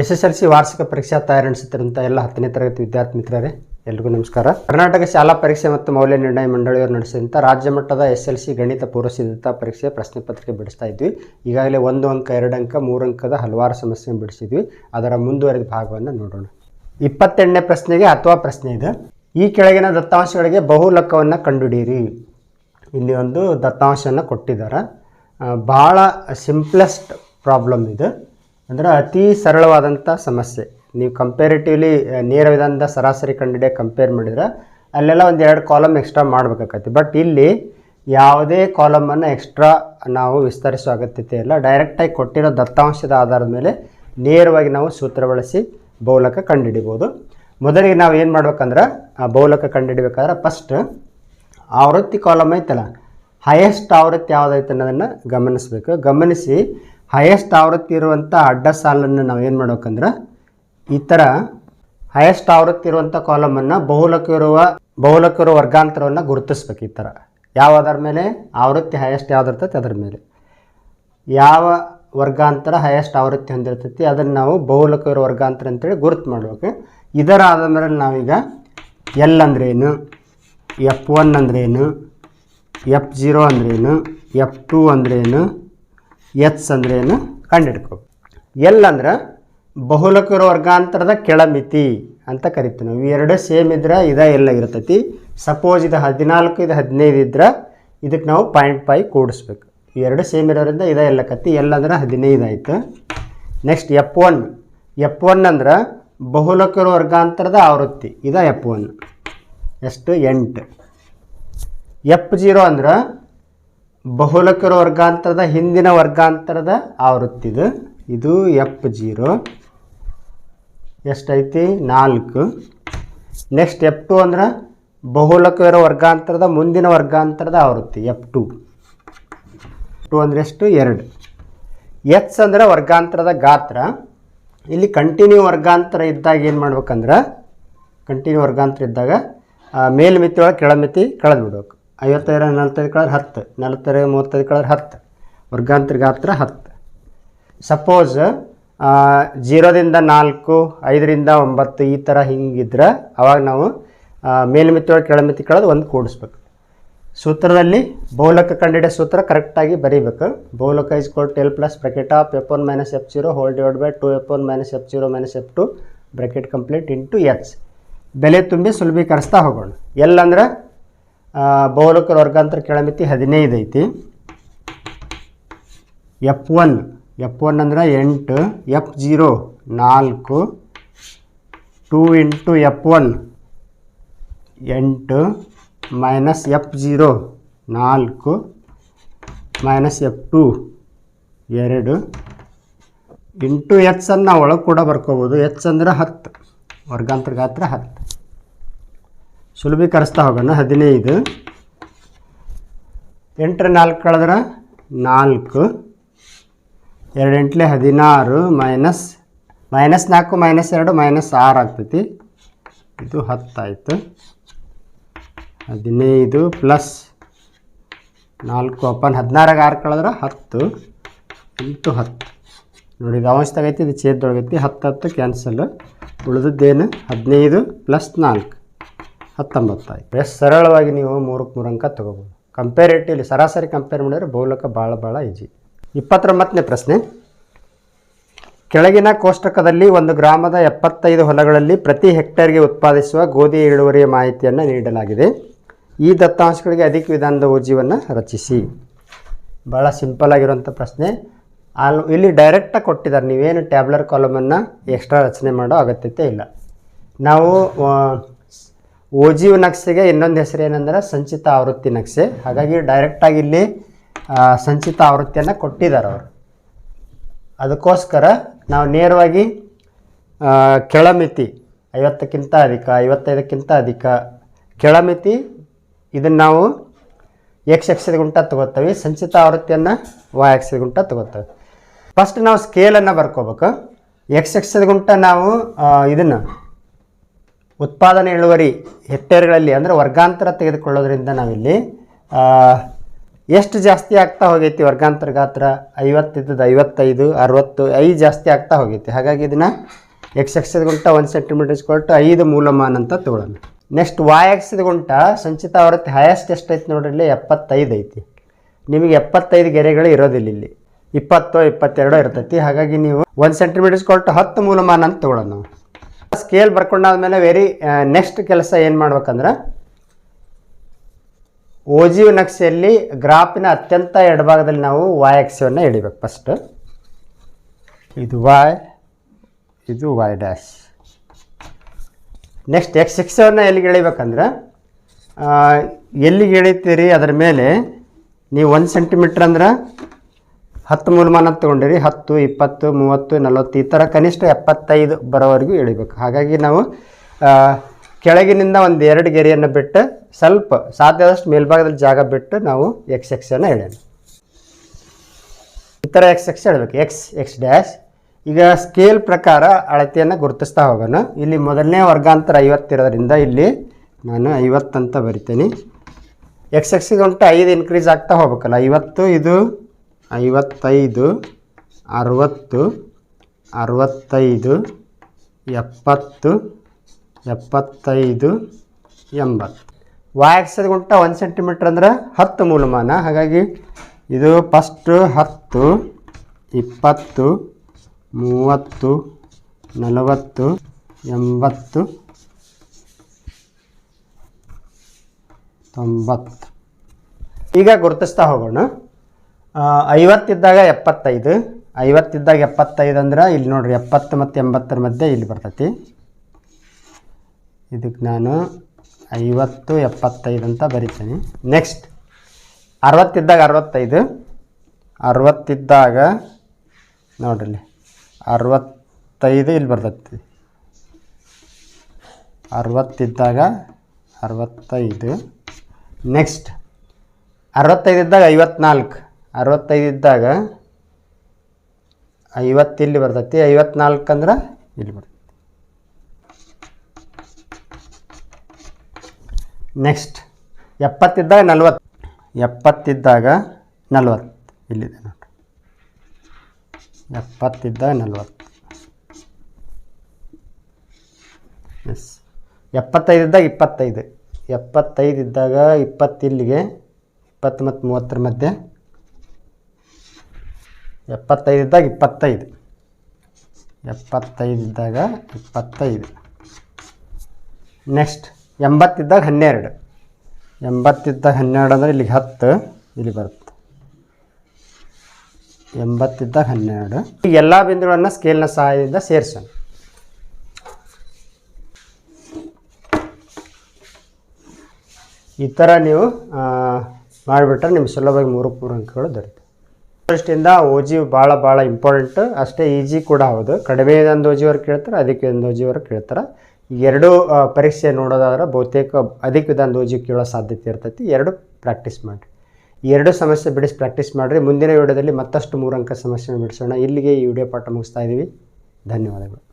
S S L C ವಾರ್ಷಿಕ ಪರೀಕ್ಷಾ ತಯಾರಿ ಎಲ್ಲ ಹತ್ತನೇ ತರಗತಿ ವಿದ್ಯಾರ್ಥಿ ಮಿತ್ರರೇ, ಎಲ್ರಿಗೂ ನಮಸ್ಕಾರ. ಕರ್ನಾಟಕ ಶಾಲಾ ಪರೀಕ್ಷೆ ಮತ್ತು ಮೌಲ್ಯ ನಿರ್ಣಯ ಮಂಡಳಿಯವರು ನಡೆಸಿದಂಥ ರಾಜ್ಯ ಮಟ್ಟದ ಎಸ್ ಎಲ್ ಸಿ ಗಣಿತ ಪೂರ್ವ ಸಿದ್ಧತಾ ಪರೀಕ್ಷೆ ಪ್ರಶ್ನೆ ಪತ್ರಿಕೆ ಬಿಡಿಸ್ತಾ ಇದ್ವಿ. ಈಗಾಗಲೇ ಒಂದು ಅಂಕ, ಎರಡು ಅಂಕ, ಮೂರು ಅಂಕದ ಹಲವಾರು ಸಮಸ್ಯೆ ಬಿಡಿಸಿದ್ವಿ. ಅದರ ಮುಂದುವರೆದ ಭಾಗವನ್ನು ನೋಡೋಣ. ಇಪ್ಪತ್ತೆಂಟನೇ ಪ್ರಶ್ನೆಗೆ ಅಥವಾ ಪ್ರಶ್ನೆ ಇದೆ. ಈ ಕೆಳಗಿನ ದತ್ತಾಂಶಗಳಿಗೆ ಬಹುಲಕ್ಕವನ್ನು ಕಂಡುಹಿಡಿಯಿರಿ. ಇಲ್ಲಿ ಒಂದು ದತ್ತಾಂಶವನ್ನು ಕೊಟ್ಟಿದ್ದಾರೆ. ಭಾಳ ಸಿಂಪ್ಲೆಸ್ಟ್ ಪ್ರಾಬ್ಲಮ್ ಇದು. ಅಂದರೆ ಅತಿ ಸರಳವಾದಂಥ ಸಮಸ್ಯೆ. ನೀವು ಕಂಪೇರಿಟಿವ್ಲಿ ನೇರ ವಿಧಾನದ ಸರಾಸರಿ ಕಂಡಿಡೆ ಕಂಪೇರ್ ಮಾಡಿದ್ರೆ ಅಲ್ಲೆಲ್ಲ ಒಂದು ಎರಡು ಕಾಲಮ್ ಎಕ್ಸ್ಟ್ರಾ ಮಾಡಬೇಕಾಗತ್ತೆ. ಬಟ್ ಇಲ್ಲಿ ಯಾವುದೇ ಕಾಲಮನ್ನು ಎಕ್ಸ್ಟ್ರಾ ನಾವು ವಿಸ್ತರಿಸುವ ಅಗತ್ಯತೆ ಇಲ್ಲ. ಡೈರೆಕ್ಟಾಗಿ ಕೊಟ್ಟಿರೋ ದತ್ತಾಂಶದ ಆಧಾರದ ಮೇಲೆ ನೇರವಾಗಿ ನಾವು ಸೂತ್ರ ಬಳಸಿ ಬೌಲಕ ಕಂಡುಹಿಡಿಬೋದು ಮೊದಲಿಗೆ ನಾವು ಏನು ಮಾಡ್ಬೇಕಂದ್ರೆ, ಆ ಬೌಲಕ ಕಂಡುಹಿಡಬೇಕಾದ್ರೆ ಫಸ್ಟ್ ಆವೃತ್ತಿ ಕಾಲಮ್ ಐತಲ್ಲ ಹೈಯೆಸ್ಟ್ ಆವೃತ್ತಿ ಯಾವುದೈತೆ ಅನ್ನೋದನ್ನು ಗಮನಿಸಬೇಕು. ಗಮನಿಸಿ ಹೈಯೆಸ್ಟ್ ಆವೃತ್ತಿ ಇರುವಂಥ ಅಡ್ಡ ಸಾಲನ್ನು ನಾವು ಏನು ಮಾಡ್ಬೇಕಂದ್ರೆ ಈ ಥರ ಹೈಯೆಸ್ಟ್ ಆವೃತ್ತಿ ಇರುವಂಥ ಕಾಲಮನ್ನು ಬಹುಲಕ ಇರುವ ಬಹುಲಕ ಇರುವ ವರ್ಗಾಂತರವನ್ನು ಗುರುತಿಸ್ಬೇಕು ಈ ಥರ ಯಾವ ಅದರ ಮೇಲೆ? ಆವೃತ್ತಿ ಹೈಯೆಸ್ಟ್ ಯಾವ್ದಿರ್ತೈತಿ ಅದರ ಮೇಲೆ. ಯಾವ ವರ್ಗಾಂತರ ಹೈಯೆಸ್ಟ್ ಆವೃತ್ತಿ ಹೊಂದಿರ್ತೈತಿ ಅದನ್ನು ನಾವು ಬಹುಲಕ ಇರೋ ವರ್ಗಾಂತರ ಅಂತೇಳಿ ಗುರುತು ಮಾಡಬೇಕು. ಇದರ ಆದಮೇಲೆ ನಾವೀಗ ಎಲ್ ಅಂದ್ರೇನು? ಎಫ್ ಒನ್ ಅಂದ್ರೇನು? ಎಫ್ ಜೀರೋ ಅಂದ್ರೇನು? ಎಫ್ ಟೂ ಅಂದ್ರೇನು? ಎಚ್ ಅಂದ್ರೇನು? ಕಂಡುಹಿಡ್ಕೋಬೇಕು ಎಲ್ ಅಂದ್ರೆ ಬಹುಲಕರ ವರ್ಗಾಂತರದ ಕೆಳಮಿತಿ ಅಂತ ಕರಿತೀವಿ ನಾವು. ಎರಡು ಸೇಮ್ ಇದ್ರೆ ಇದೇ ಎಲ್ಲ ಇರ್ತೈತಿ. ಸಪೋಸ್ ಇದು ಹದಿನಾಲ್ಕು, ಇದು ಹದಿನೈದು ಇದ್ರೆ ಇದಕ್ಕೆ ನಾವು ಪಾಯಿಂಟ್ ಫೈ ಕೂಡಿಸ್ಬೇಕು. ಎರಡು ಸೇಮ್ ಇರೋದ್ರಿಂದ ಇದೇ ಎಲ್ಲ ಕತ್ತಿ. ಅಂದ್ರೆ ಹದಿನೈದು ಆಯಿತು. Next F one F one ಅಂದ್ರೆ ಬಹುಲಕರ ವರ್ಗಾಂತರದ ಆವೃತ್ತಿ. ಇದ ಎಪ್ ಒನ್ ಎಷ್ಟು ಎಂಟು. ಎಪ್ ಜೀರೋ ಅಂದ್ರೆ ಬಹುಲಕರ ವರ್ಗಾಂತರದ ಹಿಂದಿನ ವರ್ಗಾಂತರದ ಆವೃತ್ತಿ ಇದು ಇದು ಎಫ್ ಜೀರೋ. ಎಷ್ಟೈತಿ? ನಾಲ್ಕು. ನೆಕ್ಸ್ಟ್ ಎಫ್ ಟು ಅಂದ್ರೆ ಬಹುಲಕರ ವರ್ಗಾಂತರದ ಮುಂದಿನ ವರ್ಗಾಂತರದ ಆವೃತ್ತಿ, ಎಫ್ ಟು. ಟು ಅಂದ್ರೆ ಎಷ್ಟು? ಎರಡು. ಎಚ್ ಅಂದ್ರೆ ವರ್ಗಾಂತರದ ಗಾತ್ರ. ಇಲ್ಲಿ ಕಂಟಿನ್ಯೂ ವರ್ಗಾಂತರ ಇದ್ದಾಗ ಏನು ಮಾಡ್ಬೇಕಂದ್ರೆ ಕಂಟಿನ್ಯೂ ವರ್ಗಾಂತರ ಇದ್ದಾಗ ಮೇಲ್ಮಿತಿ ಒಳಗೆ ಕೆಳಮಿತಿ ಕಳೆದು ಬಿಡ್ಬೇಕು ಐವತ್ತೈದರ ನಲ್ವತ್ತೈದು ಕಳೆದ್ರೆ ಹತ್ತು ನಲ್ವತ್ತೈದು ಮೂವತ್ತೈದು ಕಳೆದ್ರೆ ಹತ್ತು ವರ್ಗಾಂತರ ಗಾತ್ರ ಹತ್ತು. ಸಪೋಸ್ ಜೀರೋದಿಂದ ನಾಲ್ಕು ಐದರಿಂದ ಒಂಬತ್ತು ಈ ಥರ ಹಿಂಗಿದ್ರೆ ಅವಾಗ ನಾವು ಆ, ಮೇಲ್ಮಿತಿ ಒಳಗೆ ಕೆಳಮಿತಿ ಕಳೆದು ಒಂದು ಕೂಡಿಸ್ಬೇಕು. ಸೂತ್ರದಲ್ಲಿ ಬೌಲಕ ಕಂಡಿಡಿಯ ಸೂತ್ರ ಕರೆಕ್ಟಾಗಿ ಬರೀಬೇಕು. ಬೌಲಕ is equal to L plus bracket of F one minus F zero whole divide by two F one minus F zero minus F two bracket complete into H ಬೆಲೆ ತುಂಬಿ ಸುಲಭೀಕರಿಸ್ತಾ ಹೋಗೋಣ. ಎಲ್ಲಂದ್ರೆ ಬಹುಲಕರ ವರ್ಗಾಂತರ ಕೆಳಮಿತಿ ಹದಿನೈದು ಐತಿ. ಎಫ್ ಒನ್ ಎಫ್ ಒನ್ ಅಂದ್ರೆ ಎಂಟು F zero ನಾಲ್ಕು two into F one ಎಂಟು minus F zero ನಾಲ್ಕು ಮೈನಸ್ ಎಫ್ ಟು ಎರಡು. ಇಂಟು ಎಚ್ ಅನ್ನು ನಾವು ಒಳಗೆ ಕೂಡ ಬರ್ಕೋಬೋದು. ಎಚ್ ಅಂದ್ರೆ ಹತ್ತು, ವರ್ಗಾಂತರ ಗಾತ್ರ ಹತ್ತು. ಸುಲಭೀಕರಿಸ್ತಾ ಹೋಗೋಣ, ಹದಿನೈದು. ಎಂಟರ ನಾಲ್ಕು ಕಳೆದ್ರೆ ನಾಲ್ಕು. ಎರಡು ಎಂಟ್ಲೆ ಹದಿನಾರು, ಮೈನಸ್ ಮೈನಸ್ ನಾಲ್ಕು, ಮೈನಸ್ ಎರಡು, ಮೈನಸ್ ಆರು ಆಗ್ತೈತಿ. ಇದು ಹತ್ತಾಯಿತು. ಹದಿನೈದು ಪ್ಲಸ್ ನಾಲ್ಕು ಒಪ್ಪನ್ ಹದಿನಾರಾಗ ಆರು ಕಳೆದ್ರೆ ಹತ್ತು. ಇಂಟು ಹತ್ತು. ನೋಡಿ, ಇದು ಅವಶ್ಯಕೈತಿ ಇದು ಛೇದೊಳಗೈತಿ ಹತ್ತು ಹತ್ತು ಕ್ಯಾನ್ಸಲ್. ಉಳಿದದ್ದೇನು? ಹದಿನೈದು ಪ್ಲಸ್ ನಾಲ್ಕು. ಹತ್ತೊಂಬತ್ತು ಆಯ್ತು ಎಷ್ಟು ಸರಳವಾಗಿ ನೀವು ಮೂರಕ್ಕೆ ಮೂರು ಅಂಕ ತೊಗೋಬೋದು. ಕಂಪೇರೇಟಿವ್ಲಿ ಸರಾಸರಿ ಕಂಪೇರ್ ಮಾಡಿದ್ರೆ ಬೌಲಕ ಭಾಳ ಭಾಳ ಈಜಿ ಇಪ್ಪತ್ತೊಂಬತ್ತನೇ ಪ್ರಶ್ನೆ. ಕೆಳಗಿನ ಕೋಷ್ಟಕದಲ್ಲಿ ಒಂದು ಗ್ರಾಮದ ಎಪ್ಪತ್ತೈದು ಹೊಲಗಳಲ್ಲಿ ಪ್ರತಿ ಹೆಕ್ಟೇರ್ಗೆ ಉತ್ಪಾದಿಸುವ ಗೋಧಿ ಇಳುವರಿಯ ಮಾಹಿತಿಯನ್ನು ನೀಡಲಾಗಿದೆ. ಈ ದತ್ತಾಂಶಗಳಿಗೆ ಅಧಿಕ ವಿಧಾನದ ಓಜಿವನ್ನು ರಚಿಸಿ. ಭಾಳ ಸಿಂಪಲ್ ಆಗಿರುವಂಥ ಪ್ರಶ್ನೆ. ಆಲ್, ಇಲ್ಲಿ ಡೈರೆಕ್ಟಾಗಿ ಕೊಟ್ಟಿದ್ದಾರೆ. ನೀವೇನು ಟ್ಯಾಬ್ಲರ್ ಕಾಲಮನ್ನು ಎಕ್ಸ್ಟ್ರಾ ರಚನೆ ಮಾಡೋ ಅಗತ್ಯತೆ ಇಲ್ಲ. ನಾವು ಓಜಿವ್ ನಕ್ಷೆಗೆ ಇನ್ನೊಂದು ಹೆಸರು ಏನಂದ್ರೆ ಸಂಚಿತ ಆವೃತ್ತಿ ನಕ್ಷೆ ಹಾಗಾಗಿ ಡೈರೆಕ್ಟಾಗಿ ಇಲ್ಲಿ ಸಂಚಿತ ಆವೃತ್ತಿಯನ್ನು ಕೊಟ್ಟಿದ್ದಾರೆ ಅವರು. ಅದಕ್ಕೋಸ್ಕರ ನಾವು ನೇರವಾಗಿ ಕೆಳಮಿತಿ, ಐವತ್ತಕ್ಕಿಂತ ಅಧಿಕ, ಐವತ್ತೈದಕ್ಕಿಂತ ಅಧಿಕ, ಕೆಳಮಿತಿ, ಇದನ್ನು ನಾವು ಎಕ್ಸ್ ಎಕ್ಸದ ಗುಂಟ ತಗೋತೀವಿ, ಸಂಚಿತ ಆವೃತ್ತಿಯನ್ನು ವಾ ಎಕ್ಸದ ಗುಂಟ ತಗೋತೀವಿ. ಫಸ್ಟ್ ನಾವು ಸ್ಕೇಲನ್ನು ಬರ್ಕೋಬೇಕು. ಎಕ್ಸ್ ಎಕ್ಸದ ಗುಂಟ ನಾವು ಇದನ್ನು ಉತ್ಪಾದನೆ ಇಳುವರಿ ಹೆಕ್ಟೇರ್ಗಳಲ್ಲಿ ಅಂದರೆ ವರ್ಗಾಂತರ ತೆಗೆದುಕೊಳ್ಳೋದ್ರಿಂದ ನಾವಿಲ್ಲಿ ಎಷ್ಟು ಜಾಸ್ತಿ ಆಗ್ತಾ ಹೋಗೈತಿ ವರ್ಗಾಂತರ ಗಾತ್ರ? ಐವತ್ತಿದ್ದದ್ದು ಐವತ್ತೈದು, ಅರವತ್ತು, ಐದು ಜಾಸ್ತಿ ಆಗ್ತಾ ಹೋಗೈತಿ. ಹಾಗಾಗಿ ಇದನ್ನು ಎಕ್ಸ್ ಎಕ್ಸ್ ಗುಂಟ ಒಂದು ಸೆಂಟಿಮೀಟರ್ ಕೊಟ್ಟು ಐದು ಮೂಲಮಾನ ಅಂತ ತಗೊಳ್ಳೋಣ ನೆಕ್ಸ್ಟ್ ವಾಯ್ ಎಕ್ಸ್ ಗುಂಟ ಸಂಚಿತ ಆವೃತ್ತಿ ಹೈಯೆಸ್ಟ್ ಎಷ್ಟೈತಿ ನೋಡ್ರಿ ಎಪ್ಪತ್ತೈದು ಐತಿ. ನಿಮಗೆ ಎಪ್ಪತ್ತೈದು ಗೆರೆಗಳು ಇರೋದಿಲ್ಲ ಇಲ್ಲಿ. ಇಪ್ಪತ್ತೋ, ಇಪ್ಪತ್ತೆರಡೋ ಇರ್ತೈತಿ. ಹಾಗಾಗಿ ನೀವು ಒಂದು ಸೆಂಟಿಮೀಟರ್ಸ್ ಕೊಟ್ಟು ಹತ್ತು ಮೂಲಮಾನ ಅಂತ ತಗೊಳ್ಳೋಣ ಸ್ಕೇಲ್ ಬರ್ಕೊಂಡಾದ್ಮೇಲೆ ವೆರಿ ನೆಕ್ಸ್ಟ್ ಕೆಲಸ ಏನು ಮಾಡ್ಬೇಕಂದ್ರೆ ಓಜಿವ್ ನಕ್ಷೆಯಲ್ಲಿ ಗ್ರಾಫಿನ ಅತ್ಯಂತ ಎಡಭಾಗದಲ್ಲಿ ನಾವು ವಾಯ್ ಅಕ್ಷವನ್ನು ಎಳಿಬೇಕು ಫಸ್ಟ್ ಇದು ವಾಯ್ ಇದು ವಾಯ್ ಡ್ಯಾಶ್ ನೆಕ್ಸ್ಟ್ ಎಕ್ಸ್ ಎಕ್ಸವನ್ನು ಎಲ್ಲಿಗೆ ಎಳಿಬೇಕಂದ್ರೆ ಎಲ್ಲಿಗೆ ಎಳಿತೀರಿ ಅದರ ಮೇಲೆ ನೀವು ಒಂದು ಸೆಂಟಿಮೀಟ್ರ್ ಅಂದ್ರೆ ಹತ್ತು ಮೂಲಮಾನ ತೊಗೊಂಡಿರಿ, ಹತ್ತು, ಇಪ್ಪತ್ತು, ಮೂವತ್ತು, ನಲವತ್ತು, ಈ ಥರ ಕನಿಷ್ಠ ಎಪ್ಪತ್ತೈದು ಬರೋವರೆಗೂ ಎಳಿಬೇಕು ಹಾಗಾಗಿ ನಾವು ಕೆಳಗಿನಿಂದ ಒಂದು ಎರಡು ಗೆರೆಯನ್ನು ಬಿಟ್ಟು ಸ್ವಲ್ಪ ಸಾಧ್ಯದಷ್ಟು ಮೇಲ್ಭಾಗದಲ್ಲಿ ಜಾಗ ಬಿಟ್ಟು ನಾವು ಎಕ್ಸ್ ಎಕ್ಸನ್ನು ಎಳೆಯೋಣ. ಈ ಥರ ಎಕ್ಸ್ ಎಕ್ಸ್ ಹೇಳ್ಬೇಕು ಎಕ್ಸ್ ಎಕ್ಸ್ ಡ್ಯಾಶ್ ಈಗ ಸ್ಕೇಲ್ ಪ್ರಕಾರ ಅಳತೆಯನ್ನು ಗುರುತಿಸ್ತಾ ಹೋಗೋಣ. ಇಲ್ಲಿ ಮೊದಲನೇ ವರ್ಗಾಂತರ ಐವತ್ತಿರೋದ್ರಿಂದ ಇಲ್ಲಿ ನಾನು ಐವತ್ತಂತ ಬರಿತೀನಿ. ಎಕ್ಸ್ ಎಕ್ಸಿಗೆ ಉಂಟು ಐದು ಇನ್ಕ್ರೀಸ್ ಆಗ್ತಾ ಹೋಗ್ಬೇಕಲ್ಲ. ಐವತ್ತು, ಇದು ಐವತ್ತೈದು, ಅರುವತ್ತು, ಅರವತ್ತೈದು, ಎಪ್ಪತ್ತು, ಎಪ್ಪತ್ತೈದು, ಎಂಬತ್ತು. ವಾಯ್ ಗುಂಟ ಒಂದು ಸೆಂಟಿಮೀಟ್ರ್ ಅಂದ್ರೆ ಹತ್ತು ಮೂಲಮಾನ. ಹಾಗಾಗಿ ಇದು ಫಸ್ಟು ಹತ್ತು, ಇಪ್ಪತ್ತು, ಮೂವತ್ತು, ನಲವತ್ತು, ಎಂಬತ್ತು, ತೊಂಬತ್ತು. ಈಗ ಗುರುತಿಸ್ತಾ ಹೋಗೋಣ. ಐವತ್ತಿದ್ದಾಗ ಎಪ್ಪತ್ತೈದು ಐವತ್ತಿದ್ದಾಗ ಎಪ್ಪತ್ತೈದು ಅಂದ್ರೆ ಇಲ್ಲಿ ನೋಡ್ರಿ ಎಪ್ಪತ್ತು ಮತ್ತು ಎಂಬತ್ತರ ಮಧ್ಯೆ ಇಲ್ಲಿ ಬರ್ತೈತಿ. ಇದಕ್ಕೆ ನಾನು ಐವತ್ತು, ಎಪ್ಪತ್ತೈದು ಅಂತ ಬರಿತೀನಿ. ನೆಕ್ಸ್ಟ್ ಅರವತ್ತಿದ್ದಾಗ ಅರವತ್ತೈದು, ಅರವತ್ತಿದ್ದಾಗ ನೋಡ್ರಿ ಅರವತ್ತೈದು ಇಲ್ಲಿ ಬರ್ತೈತಿ. ಅರವತ್ತಿದ್ದಾಗ ಅರವತ್ತೈದು. ನೆಕ್ಸ್ಟ್ ಅರವತ್ತೈದು ಇದ್ದಾಗ ಐವತ್ನಾಲ್ಕು. ಅರವತ್ತೈದು ಇದ್ದಾಗ ಐವತ್ತು ಇಲ್ಲಿ ಬರ್ತೈತಿ? ಐವತ್ನಾಲ್ಕು ಅಂದ್ರೆ ಇಲ್ಲಿ ಬರ್ತೈತಿ. ನೆಕ್ಸ್ಟ್ ಎಪ್ಪತ್ತಿದ್ದಾಗ ನಲ್ವತ್ತು. ಎಪ್ಪತ್ತಿದ್ದಾಗ ನಲ್ವತ್ತು. ಇಲ್ಲಿದೆ ನೋಡಿ ಎಪ್ಪತ್ತಿದ್ದಾಗ ನಲ್ವತ್ತು. ಎಸ್ ಎಪ್ಪತ್ತೈದಿದ್ದಾಗ ಇಪ್ಪತ್ತೈದು. ಎಪ್ಪತ್ತೈದು ಇದ್ದಾಗ ಇಪ್ಪತ್ತಿಲ್ಲಿಗೆ ಇಪ್ಪತ್ತು ಮತ್ತು ಮೂವತ್ತರ ಮಧ್ಯೆ. ಎಪ್ಪತ್ತೈದು ಇದ್ದಾಗ ಇಪ್ಪತ್ತೈದು. ಎಪ್ಪತ್ತೈದು ಇದ್ದಾಗ ಇಪ್ಪತ್ತೈದು. ನೆಕ್ಸ್ಟ್ ಎಂಬತ್ತಿದ್ದಾಗ ಹನ್ನೆರಡು. ಎಂಬತ್ತಿದ್ದಾಗ ಹನ್ನೆರಡು ಅಂದರೆ ಇಲ್ಲಿಗೆ ಹತ್ತು, ಇಲ್ಲಿ ಬರುತ್ತೆ. ಎಂಬತ್ತಿದ್ದಾಗ ಹನ್ನೆರಡು. ಈ ಎಲ್ಲ ಬಿಂದುಗಳನ್ನು ಸ್ಕೇಲ್ನ ಸಹಾಯದಿಂದ ಸೇರಿಸೋಣ. ಈ ಥರ ನೀವು ಮಾಡಿಬಿಟ್ರೆ ನಿಮ್ಮ ಸುಲಭವಾಗಿ ಮೂರು ಅಂಕಗಳು ದೊರೆಯುತ್ತೆ ದೃಷ್ಟಿಯಿಂದ ಓಜಿ ಭಾಳ ಭಾಳ ಇಂಪಾರ್ಟೆಂಟ್. ಅಷ್ಟೇ ಈಜಿ ಕೂಡ ಹೌದು. ಕಡಿಮೆ ಒಂದು ಓಜಿವರೆಗೆ ಕೇಳ್ತಾರೆ ಅಧಿಕ ಒಂದು ಓಜಿವರೆಗೆ ಕೇಳ್ತಾರೆ ಎರಡು ಪರೀಕ್ಷೆ ನೋಡೋದಾದ್ರೆ ಬಹುತೇಕ ಅಧಿಕ ವಿಧಾನದ ಓಜಿ ಕೇಳೋ ಸಾಧ್ಯತೆ ಇರ್ತೈತಿ. ಎರಡು ಪ್ರಾಕ್ಟೀಸ್ ಮಾಡಿರಿ. ಎರಡು ಸಮಸ್ಯೆ ಬಿಡಿಸಿ ಪ್ರಾಕ್ಟೀಸ್ ಮಾಡಿರಿ. ಮುಂದಿನ ವಿಡಿಯೋದಲ್ಲಿ ಮತ್ತಷ್ಟು ಮೂರು ಅಂಕ ಸಮಸ್ಯೆ ಬಿಡಿಸೋಣ. ಇಲ್ಲಿಗೆ ಈ ವಿಡಿಯೋ ಪಾಠ ಮುಗಿಸ್ತಾ ಇದ್ದೀವಿ. ಧನ್ಯವಾದಗಳು.